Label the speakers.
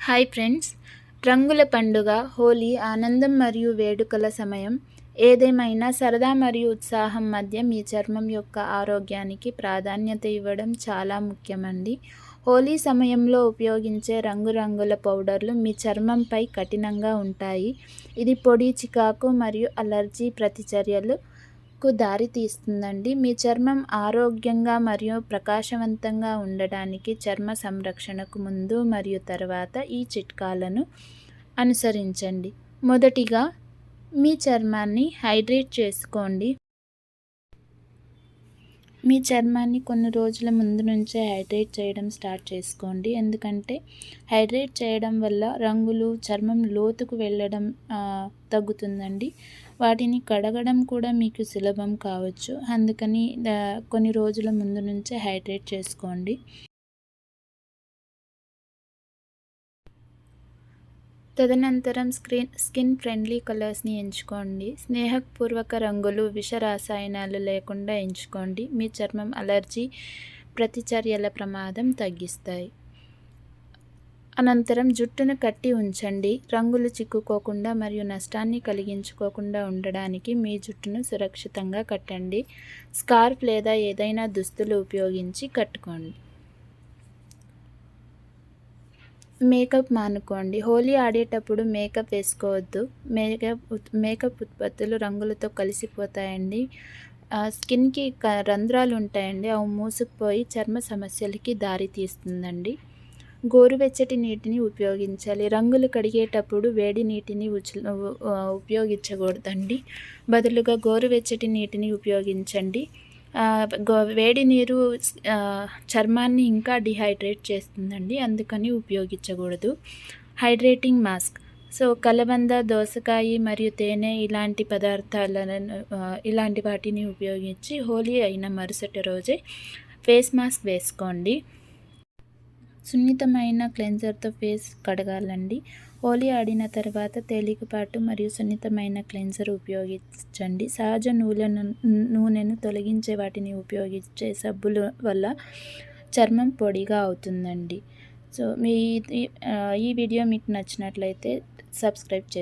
Speaker 1: Hi friends. రంగుల పండుగ హోలీ ఆనందం మరియు వేడుకల సమయం. ఏదేమైనా సరదా మరియు ఉత్సాహం మధ్య మీ చర్మం యొక్క ఆరోగ్యానికి ప్రాధాన్యత ఇవ్వడం చాలా ముఖ్యమండి. హోలీ సమయంలో ఉపయోగించే రంగురంగుల పౌడర్లు మీ చర్మంపై కఠినంగా ఉంటాయి. ఇది పొడి చికాకు మరియు అలర్జీ ప్రతిచర్యలు కు దారితీస్తుందండి మీ చర్మం ఆరోగ్యంగా మరియు ప్రకాశవంతంగా ఉండడానికి చర్మ సంరక్షణకు ముందు మరియు తర్వాత ఈ చిట్కాలను అనుసరించండి. మొదటిగా మీ చర్మాన్ని హైడ్రేట్ చేసుకోండి. మీ చర్మాన్ని కొన్ని రోజుల ముందు నుంచే హైడ్రేట్ చేయడం స్టార్ట్ చేసుకోండి. ఎందుకంటే హైడ్రేట్ చేయడం వల్ల రంగులు చర్మం లోతుకు వెళ్ళడం తగ్గుతుందండి. వాటిని కడగడం కూడా మీకు సులభం కావచ్చు. అందుకని కొన్ని రోజుల ముందు నుంచే హైడ్రేట్ చేసుకోండి. తదనంతరం స్క్రీన్ స్కిన్ ఫ్రెండ్లీ కలర్స్ని ఎంచుకోండి. స్నేహపూర్వక రంగులు విష రసాయనాలు లేకుండా ఎంచుకోండి. మీ చర్మం అలర్జీ ప్రతిచర్యల ప్రమాదం తగ్గిస్తాయి. అనంతరం జుట్టును కట్టి ఉంచండి. రంగులు చిక్కుకోకుండా మరియు నష్టాన్ని కలిగించుకోకుండా ఉండడానికి మీ జుట్టును సురక్షితంగా కట్టండి. స్కార్ఫ్ లేదా ఏదైనా దుస్తులు ఉపయోగించి కట్టుకోండి. మేకప్ మానుకోండి. హోలీ ఆడేటప్పుడు మేకప్ వేసుకోవద్దు. మేకప్ మేకప్ ఉత్పత్తులు రంగులతో కలిసిపోతాయండి. స్కిన్కి రంధ్రాలు ఉంటాయండి అవి మూసుకుపోయి చర్మ సమస్యలకి దారి తీస్తుందండి గోరువెచ్చటి నీటిని ఉపయోగించాలి. రంగులు కడిగేటప్పుడు వేడి నీటిని ఉపయోగించకూడదండి. బదులుగా గోరువెచ్చటి నీటిని ఉపయోగించండి. వేడి నీరు చర్మాన్ని ఇంకా డిహైడ్రేట్ చేస్తుందండి. అందుకని ఉపయోగించకూడదు. Hydrating mask. సో కలబంద దోసకాయ మరియు తేనె ఇలాంటి పదార్థాలను ఇలాంటి వాటిని ఉపయోగించి హోలీ అయిన మరుసటి రోజే ఫేస్ మాస్క్ వేసుకోండి. సున్నితమైన క్లెన్జర్తో ఫేస్ కడగాలండి. హోలీ ఆడిన తర్వాత తేలికపాటు మరియు సున్నితమైన క్లెన్జర్ ఉపయోగించండి. సహజ నూనెను నూనెను తొలగించే వాటిని ఉపయోగించే సబ్బుల వల్ల చర్మం పొడిగా అవుతుందండి. సో మీ ఈ వీడియో మీకు నచ్చినట్లయితే సబ్స్క్రైబ్ చే